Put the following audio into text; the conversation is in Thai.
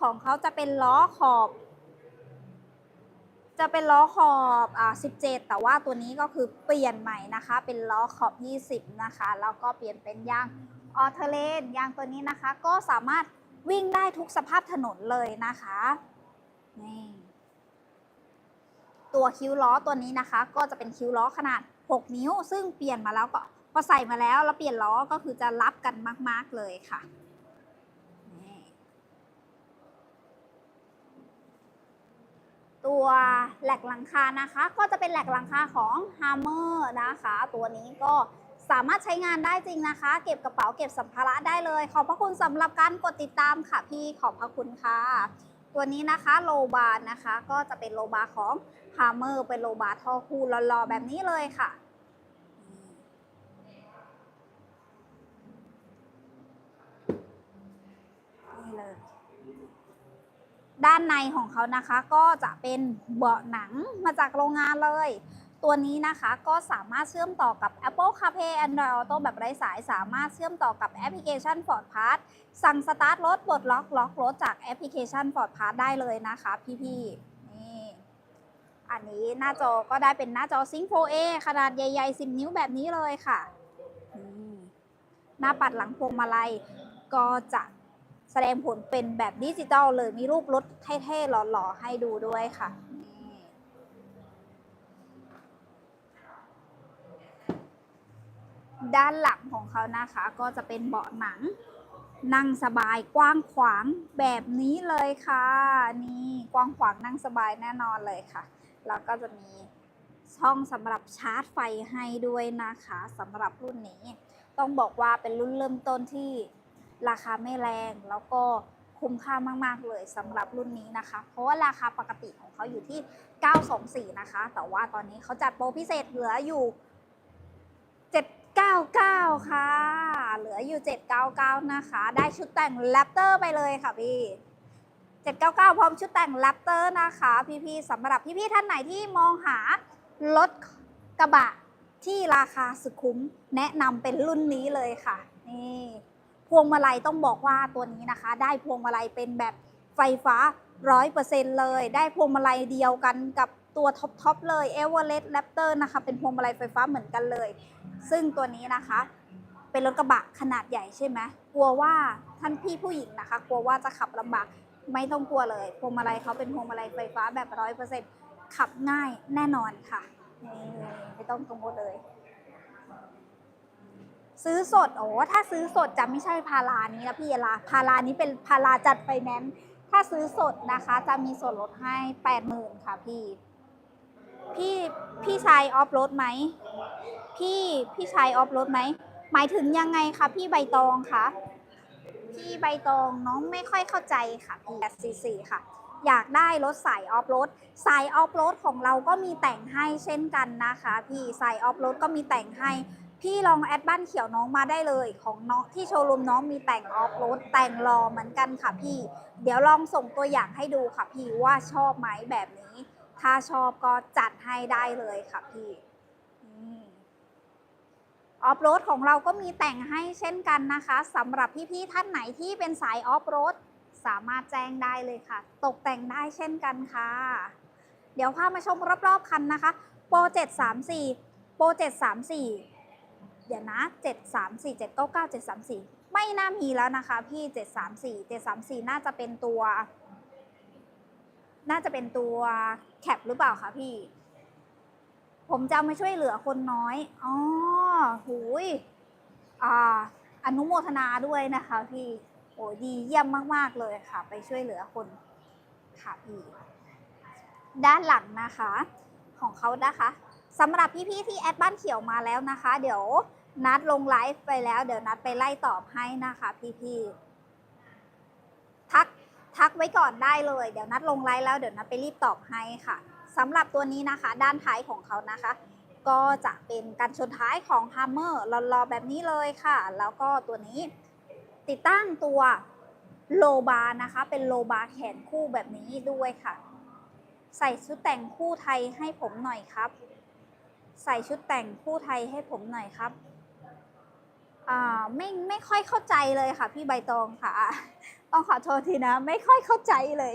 ของเขาจะเป็นล้อขอบ จะเป็นล้อขอบอ่า17 แต่ว่าตัวนี้ก็คือเปลี่ยนใหม่นะคะ เป็นล้อขอบ 20 นะคะ แล้วก็เปลี่ยนเป็นยางออเทเลนยางตัวนี้นะคะ ก็สามารถวิ่งได้ทุกสภาพถนนเลยนะคะ นี่ตัวคิ้วล้อตัวนี้นะคะ ก็จะเป็นคิ้วล้อขนาด 6 นิ้ว ซึ่งเปลี่ยนมาแล้วก็พอใส่มาแล้วแล้วเปลี่ยนล้อก็คือจะรับกันมาก ๆ เลยค่ะนี่ ตัว แหลกหลังคานะคะ ก็จะเป็นแหลกหลังคาของ Hammer นะคะ ตัวนี้ก็สามารถใช้งานได้จริงนะคะ เก็บกระเป๋าเก็บสัมภาระได้เลย ขอบพระคุณสำหรับการกดติดตามค่ะพี่ขอบพระคุณค่ะ ตัวนี้นะคะโลบาร์นะคะ ก็จะเป็นโลบาร์ของ Hammer เป็นโลบาร์ท่อคู่หล่อๆแบบนี้เลยค่ะนี่เลย ด้านในของเขานะคะก็จะเป็นเบาะหนังมาจากโรงงานเลย ตัวนี้นะคะก็สามารถเชื่อมต่อกับ Apple CarPlay Android Auto แบบไร้สาย สามารถเชื่อมต่อกับแอปพลิเคชัน Ford Pass สั่งสตาร์ทรถปลดล็อกล็อกรถจากแอปพลิเคชัน Ford Pass ได้เลยนะคะพี่ๆนี่อันนี้หน้าจอก็ได้เป็นหน้าจอ Sync 4A ขนาดใหญ่ๆ 10 นิ้วแบบนี้เลยค่ะหน้าปัดหลังพวงมาลัยก็จะ ดงผลเป็นแบบดิจิตอลเลยมีรูปรถเท่ๆหล่อๆ ให้ดูด้วยค่ะด้านหลังของเขานะคะก็จะเป็นเบาะหนัง นั่งสบายกว้างขวางแบบนี้เลยค่ะ นี่กว้างขวางนั่งสบายแน่นอนเลยค่ะ แล้วก็จะมีช่องสำหรับชาร์จไฟให้ด้วยนะคะสำหรับรุ่นนี้ ต้องบอกว่าเป็นรุ่นเริ่มต้นที่ ราคาไม่แรงแล้วก็คุ้มค่ามาก ๆ เลยสำหรับรุ่นนี้นะคะ เพราะว่าราคาปกติของเขาอยู่ที่ 924 นะคะ แต่ว่าตอนนี้เขาจัดโปรพิเศษเหลืออยู่ 799 ค่ะ เหลืออยู่ 799 นะคะ ได้ชุดแต่งแรปเตอร์ไปเลยค่ะพี่ 799 พร้อมชุดแต่งแรปเตอร์นะคะ พี่ๆสำหรับพี่ๆท่านไหนที่มองหารถกระบะที่ราคาสุดคุ้มแนะนำเป็นรุ่นนี้เลยค่ะ นี่ พวงมาลัยต้องบอกว่าตัวนี้นะคะ ได้พวงมาลัยเป็นแบบไฟฟ้า 100%เลย ได้พวงมาลัยเดียวกันกับตัวท็อปทอปเลย e v e r e s t Raptor นะคะ เป็นพวงมาลัยไฟฟ้าเหมือนกันเลย ซึ่งตัวนี้นะคะ เป็นรถกระบะขนาดใหญ่ใช่ไหมกลัวว่าท่านพี่ผู้หญิงนะคะ กลัวว่าจะขับลำบากไม่ต้องกลัวเลย พวงมาลัยเขาเป็นพวงมาลัยไฟฟ้าแบบร้อยเปอร์เซนต์ขับง่ายแน่นอนค่ะนี่ไม่ต้องกังวลเลย ซื้อสดโอ้ถ้าซื้อสดจะไม่ใช่พารานี้นะพี่ลาพารานี้เป็นพาราจัดไฟแนนซ์ถ้าซื้อสดนะคะ จะมีส่วนลดให้แปดหมื่นค่ะพี่ พี่พี่ชายออฟรถไหมพี่พี่ชายออฟรถไหมหมายถึงยังไงคะพี่ใบตองคะพี่ใบตองน้องไม่ค่อยเข้าใจค่ะพี่ซีซีค่ะอยากได้รถสายออฟโรดสายออฟโรดของเราก็มีแต่งให้เช่นกันนะคะ พี่สายออฟโรดก็มีแต่งให้ พี่ลองแอดบ้านเขียวน้องมาได้เลยของน้องที่โชว์รูมน้องมีแต่งออฟโรดแต่งรอเหมือนกันค่ะพี่ เดี๋ยวลองส่งตัวอย่างให้ดูค่ะพี่ว่าชอบไหมแบบนี้ ถ้าชอบก็จัดให้ได้เลยค่ะพี่ออฟโรดของเราก็มีแต่งให้เช่นกันนะคะสำหรับพี่ๆท่านไหนที่เป็นสายออฟโรดสามารถแจ้งได้เลยค่ะ ตกแต่งได้เช่นกันค่ะ เดี๋ยวพามาชมรอบๆคันนะคะโปร734โปร734 เดี๋ยวนะ 734 799 734 ไม่น่ามีแล้วนะคะพี่ 734 734 น่าจะเป็นตัว น่าจะเป็นตัวแคปหรือเปล่าคะพี่ ผมจะมาช่วยเหลือคนน้อย อ๋อหูยอ่าอนุโมทนาด้วยนะคะพี่โอ้ดีเยี่ยมมาก ๆ เลยค่ะ ไปช่วยเหลือคนค่ะพี่ด้านหลังนะคะ ของเขานะคะสำหรับพี่ ๆ ที่แอดบ้านเขียวมาแล้วนะคะ เดี๋ยว นัดลงไลฟ์ไปแล้ว เดี๋ยวนัดไปไล่ตอบให้นะคะพี่ๆทักทักไว้ก่อนได้เลย เดี๋ยวนัดลงไลฟ์แล้วเดี๋ยวนัดไปรีบตอบให้ค่ะสำหรับตัวนี้นะคะ ด้านท้ายของเขานะคะ ก็จะเป็นการชนท้ายของ Hammer รอๆแบบนี้เลยค่ะ แล้วก็ตัวนี้ติดตั้งตัวโลบาร์นะคะ เป็นโลบาร์แขนคู่แบบนี้ด้วยค่ะ ใส่ชุดแต่งคู่ไทยให้ผมหน่อยครับ ใส่ชุดแต่งคู่ไทยให้ผมหน่อยครับ ไม่ไม่ค่อยเข้าใจเลยค่ะพี่ใบตองค่ะ ต้องขอโทษทีนะ ไม่ค่อยเข้าใจเลย